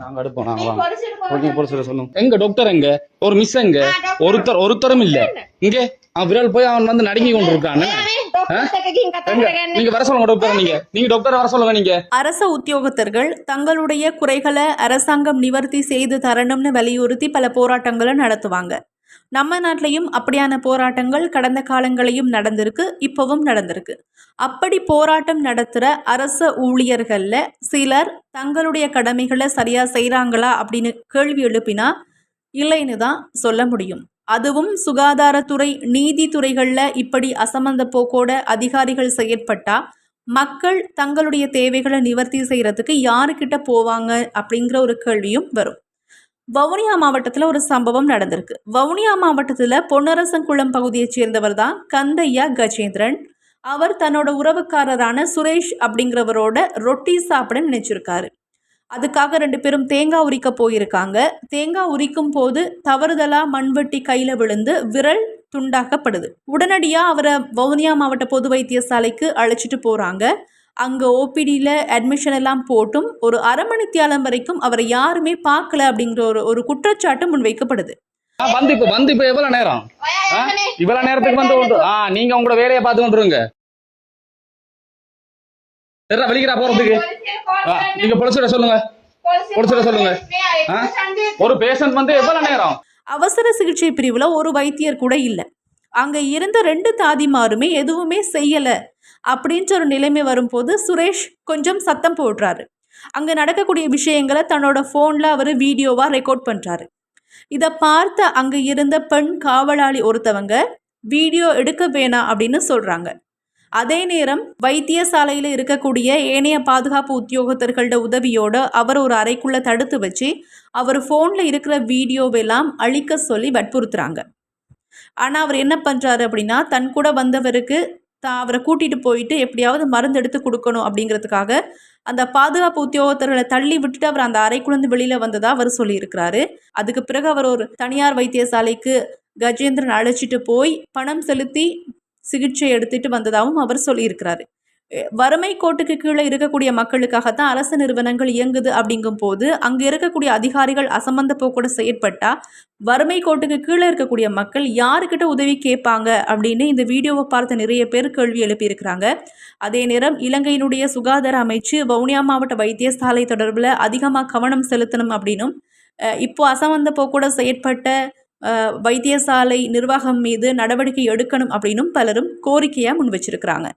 நாங்க எடுப்போம் நாங்க போலீஸ் சொல்லுங்க. எங்க டாக்டர் எங்க? ஒரு மிஸ் எங்க? ஒருத்தர் ஒருத்தரும் இல்ல. இங்க அவன் விரல் போய் அவன் வந்து நடுங்கி கொண்டு இருக்கான் எங்க? நீங்க வர சொல்லுங்க டாக்டர் நீங்க. நீங்க டாக்டர் வர சொல்லுங்க நீங்க. அரச உத்தியோகத்தர்கள் தங்களுடைய குறைகளை அரசாங்கம் நிவர்த்தி செய்து தரணும்னு வலியுறுத்தி பல போராட்டங்களை நடத்துவாங்க. நம்ம நாட்டிலையும் அப்படியான போராட்டங்கள் கடந்த காலங்களையும் நடந்திருக்கு இப்போவும் நடந்திருக்கு. அப்படி போராட்டம் நடத்துகிற அரச ஊழியர்களில் சிலர் தங்களுடைய கடமைகளை சரியாக செய்கிறாங்களா அப்படின்னு கேள்வி எழுப்பினா இல்லைன்னு தான் சொல்ல முடியும். அதுவும் சுகாதாரத்துறை நீதித்துறைகளில் இப்படி அசமந்த போக்கோட அதிகாரிகள் செயற்பட்டா மக்கள் தங்களுடைய தேவைகளை நிவர்த்தி செய்கிறதுக்கு யாருக்கிட்ட போவாங்க அப்படிங்கிற ஒரு கேள்வியும் வரும். வவுனியா மாவட்டத்தில் ஒரு சம்பவம் நடந்திருக்கு. வவுனியா மாவட்டத்தில் பொன்னரசங்குளம் பகுதியைச் சேர்ந்தவர் தான் கந்தையா கஜேந்திரன். அவர் தன்னோட உறவுக்காரரான சுரேஷ் அப்படிங்கிறவரோட ரொட்டி சாப்பிட நினைச்சிருக்காரு. அதுக்காக ரெண்டு பேரும் தேங்காய் உரிக்க போயிருக்காங்க. தேங்காய் உரிக்கும் போது தவறுதலாக மண்வெட்டி கையில் விழுந்து விரல் துண்டாக்கப்படுது. உடனடியாக அவரை வவுனியா மாவட்ட பொது வைத்தியசாலைக்கு அழைச்சிட்டு போகிறாங்க அங்கே ஓபிடியில் அட்மிஷன் எல்லாம் போட்டும் ஒரு அரை மணித்தியாலம் வரைக்கும் அவரை யாருமே பார்க்கல அப்படிங்கிற ஒரு ஒரு குற்றச்சாட்டு முன்வைக்கப்படுது. வந்து இப்ப வந்து இப்ப எவ்வளவு நேரம்? ஆ? இவ்வளவு நேரத்துக்கு வந்து கொண்டு ஆ நீங்க உங்களோட வேலையை பார்த்து கொண்டுருங்க. சரிடா வெளிக்கிறா போறதுக்கு. ஆ, நீங்க பொலிசிட சொல்லுங்க. பொலிசிட சொல்லுங்க? ஒரு பேஷண்ட் வந்து எவ்வளவு நேரம்? அவசர சிகிச்சை பிரிவில் ஒரு வைத்தியர் கூட இல்லை. அங்கே இருந்த ரெண்டு தாதிமாருமே எதுவுமே செய்யலை. அப்படின்ற ஒரு நிலைமை வரும்போது சுரேஷ் கொஞ்சம் சத்தம் போடுறாரு. அங்கே நடக்கக்கூடிய விஷயங்களை தன்னோட ஃபோனில் அவர் வீடியோவாக ரெக்கார்ட் பண்ணுறாரு இதை பார்த்த அங்கே இருந்த பெண் காவலாளி ஒருத்தவங்க வீடியோ எடுக்க வேணாம் அப்படின்னு சொல்கிறாங்க அதே நேரம் வைத்தியசாலையில் இருக்கக்கூடிய ஏனைய பாதுகாப்பு உத்தியோகத்தர்களோட உதவியோடு அவர் ஒரு அறைக்குள்ளே தடுத்து வச்சு அவர் ஃபோனில் இருக்கிற வீடியோவெல்லாம் அழிக்க சொல்லி வற்புறுத்துறாங்க. ஆனால் அவர் என்ன பண்ணுறாரு அப்படின்னா தன் கூட வந்தவருக்கு தான் அவரை கூட்டிகிட்டு போயிட்டு எப்படியாவது மருந்து எடுத்து கொடுக்கணும் அப்படிங்கிறதுக்காக அந்த பாதுகாப்பு உத்தியோகத்தர்களை தள்ளி விட்டுட்டு அவர் அந்த அறைக்குழந்து வெளியில் வந்ததாக அவர் சொல்லியிருக்கிறாரு. அதுக்கு பிறகு அவர் ஒரு தனியார் வைத்தியசாலைக்கு கஜேந்திரன் அழைச்சிட்டு போய் பணம் செலுத்தி சிகிச்சை எடுத்துட்டு வந்ததாகவும் அவர் சொல்லியிருக்கிறாரு. வறுமை கோட்டுக்கு கீழே இருக்கக்கூடிய மக்களுக்காகத்தான் அரசு நிறுவனங்கள் இயங்குது அப்படிங்கும் போது அங்கே இருக்கக்கூடிய அதிகாரிகள் அசம்பந்த போக்கூட செயற்பட்டால் வறுமை கோட்டுக்கு கீழே இருக்கக்கூடிய மக்கள் யாருக்கிட்ட உதவி கேட்பாங்க அப்படின்னு இந்த வீடியோவை பார்த்த நிறைய பேர் கேள்வி எழுப்பியிருக்கிறாங்க. அதே நேரம் இலங்கையினுடைய சுகாதார அமைச்சு வவுனியா மாவட்ட வைத்தியசாலை தொடர்பில் அதிகமாக கவனம் செலுத்தணும் அப்படின்னும் இப்போ அசம்பந்த போக்கூட செயற்பட்ட வைத்தியசாலை நிர்வாகம் மீது நடவடிக்கை எடுக்கணும் அப்படின்னும் பலரும் கோரிக்கையாக முன் வச்சிருக்கிறாங்க